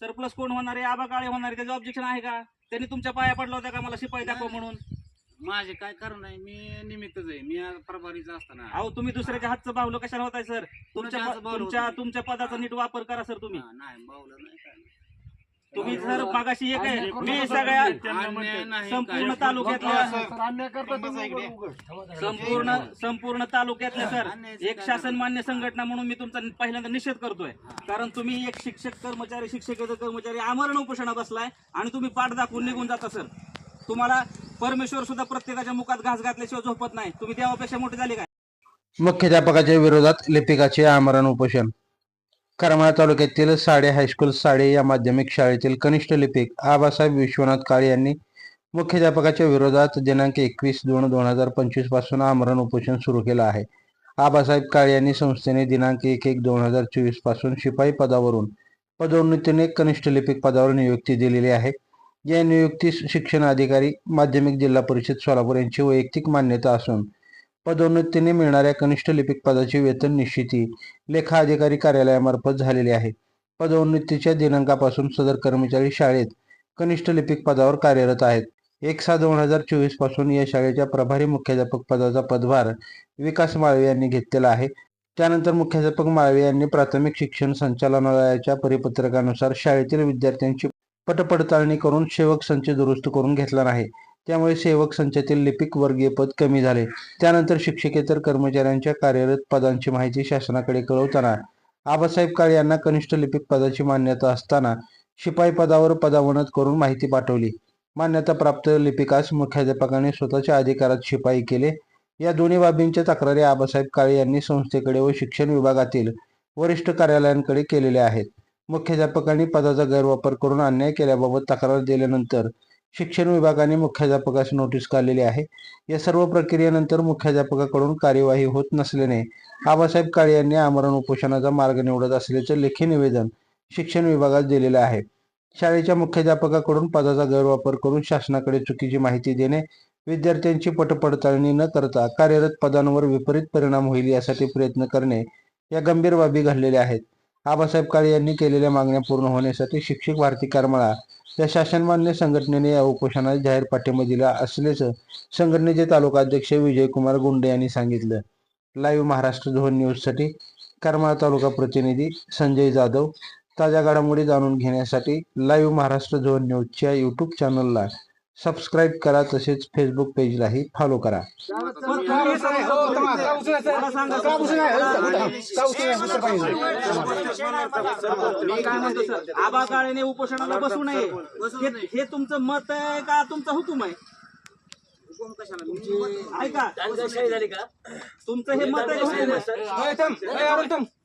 Surplus कोण होणार आहे? आबा काळे होणार आहे? त्याचं ऑब्जेक्शन आहे का? त्यांनी तुमच्या पाया पडला होता का? मला शिपाई दाखव म्हणून. माझे काय कारण आहे? मी निमित्तच आहे. मी आज प्रभारीचा असताना. अहो तुम्ही दुसऱ्याच्या हातचं बाहुलं कशाला होताय सर? तुमच्या तुमच्या? तुमच्या पदाचा नीट वापर करा सर तुम्ही. हा, नाही बावलं नाही काय. नाही. तुम्ही जर मागाशी एक आहे मी सगळ्या संपूर्ण काय. तालुक्यातल्या. संपूर्ण संपूर्ण तालुक्यातल्या सर एक शासन मान्य संघटना म्हणून मी तुमचा पहिल्यांदा निषेध करतोय. कारण तुम्ही एक शिक्षक कर्मचारी शिक्षकेतर कर्मचारी आमरण उपोषणा बसलाय आणि तुम्ही पाठ दाखवून निघून जाता सर. तुम्हाला परमेश्वर सुद्धा प्रत्येकाच्या मुखात घास घातल्याशिवाय झोपत नाही. तुम्ही देवापेक्षा मोठे झाले काय? मुख्याध्यापकाच्या विरोधात लिपिकाचे आमरण उपोषण. करमाळा तालुक्यातील साडे हायस्कूल साडे या माध्यमिक शाळेतील कनिष्ठ लिपिक आबासाहेब विश्वनाथ काळे यांनी मुख्याध्यापकाच्या विरोधात दिनांक एकवीस दोन दोन हजार पंचवीसपासून आमरण उपोषण सुरू केलं आहे. आबासाहेब काळे यांनी संस्थेने दिनांक एक एक दोन हजार चोवीसपासून शिपाई पदावरून पदोन्नतीने कनिष्ठ लिपिक पदावर नियुक्ती दिलेली आहे. या नियुक्तीस शिक्षण अधिकारी माध्यमिक जिल्हा परिषद सोलापूर यांची वैयक्तिक मान्यता असून पदोन्नतीने मिळणाऱ्या कनिष्ठ लिपिक पदाची वेतन निश्चिती लेखा अधिकारी कार्यालयामार्फत झालेली आहे. पदोन्नतीच्या दिनांकापासून सदर कर्मचारी शाळेत कनिष्ठ लिपिक पदावर कार्यरत आहेत. एक सहा दोन हजार चोवीसपासून या शाळेच्या प्रभारी मुख्याध्यापक पदाचा पदभार विकास माळवे यांनी घेतलेला आहे. त्यानंतर मुख्याध्यापक माळवे यांनी प्राथमिक शिक्षण संचालनालयाच्या परिपत्रकानुसार शाळेतील विद्यार्थ्यांची पटपडताळणी करून सेवक संच दुरुस्त करून घेतला नाही. त्यामुळे सेवक संचातील लिपिक वर्गीय पद कमी झाले. त्यानंतर शिक्षकेतर कर्मचाऱ्यांच्या कार्यरत पदांची माहिती शासनाकडे कळवताना आबासाहेब काळे यांना कनिष्ठ लिपिक पदाची मान्यता असताना शिपाई पदावर पदावनत करून माहिती पाठवली. मान्यता प्राप्त लिपिकास मुख्याध्यापकाने स्वतःच्या अधिकारात शिपाई केले. या दोन्ही बाबींच्या तक्रारी आबासाहेब काळे यांनी संस्थेकडे व शिक्षण विभागातील वरिष्ठ कार्यालयांकडे केलेल्या आहेत. मुख्याध्यापकांनी पदाचा गैरवापर करून अन्याय केल्याबाबत तक्रार दिल्यानंतर शिक्षण विभागाने मुख्याध्यापकास नोटीस काढलेली आहे. या सर्व प्रक्रियेनंतर मुख्याध्यापकाकडून कार्यवाही होत नसल्याने आबासाहेब काळे यांनी आमरण उपोषणाचा मार्ग निवडत असल्याचं लेखी निवेदन शिक्षण विभागात दिलेलं आहे. शाळेच्या मुख्याध्यापकाकडून पदाचा गैरवापर करून शासनाकडे चुकीची माहिती देणे विद्यार्थ्यांची पटपडताळणी न करता कार्यरत पदांवर विपरीत परिणाम होईल यासाठी प्रयत्न करणे या गंभीर बाबी घडलेल्या आहेत. आबासाहेब काळे यांनी केलेल्या मागण्या पूर्ण होण्यासाठी शिक्षक भारती करमाळा या शासनमान्य संघटनेने या उपोषणाला जाहीर पाठिंबा दिला असल्याचं संघटनेचे तालुका अध्यक्ष विजयकुमार गुंडे यांनी सांगितलं. लाईव्ह महाराष्ट्र झोन न्यूजसाठी करमाळा तालुका प्रतिनिधी संजय जाधव ताज्या घडामोडी जाणून घेण्यासाठी लाईव्ह महाराष्ट्र झोन न्यूजच्या यूट्यूब चॅनलला सबस्क्राईब करा तसेच फेसबुक पेजलाही फॉलो करा मला सांगा मी काय म्हणतो सर आबा काळेने उपोषणाला बसू नये हे- हे तुमचं मत आहे का तुमचा हुकूम आहे ऐका तुमचं हे मत आहे का हुकूम आहे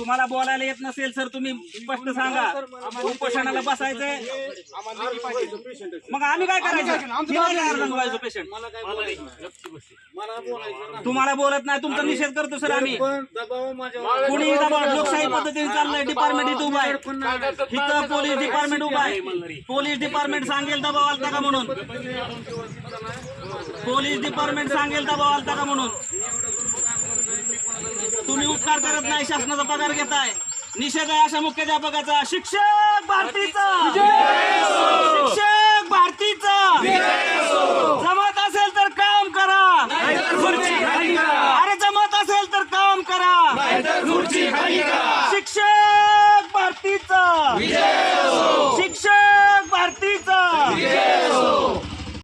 तुम्हाला बोलायला येत नसेल सर तुम्ही स्पष्ट सांगा. उपोषणाला बसायचंय. मग आम्ही काय करायचं? पेशंट तुम्हाला बोलत नाही तुमचा निषेध करतो सर आम्ही. कुणी दबाव लोकशाही पद्धतीने चाललंय डिपार्टमेंट इथं उभा आहे. इथं पोलीस डिपार्टमेंट उभा आहे. पोलीस डिपार्टमेंट सांगेल दबाव आलता का म्हणून? पोलीस डिपार्टमेंट सांगेल दबाव आलता का म्हणून? तुम्ही उपकार करत नाही शासनाचा पगार घेताय. निषेध आहे अशा मुख्याध्यापकाचा. शिक्षक भारतीचा. शिक्षक भारतीचा.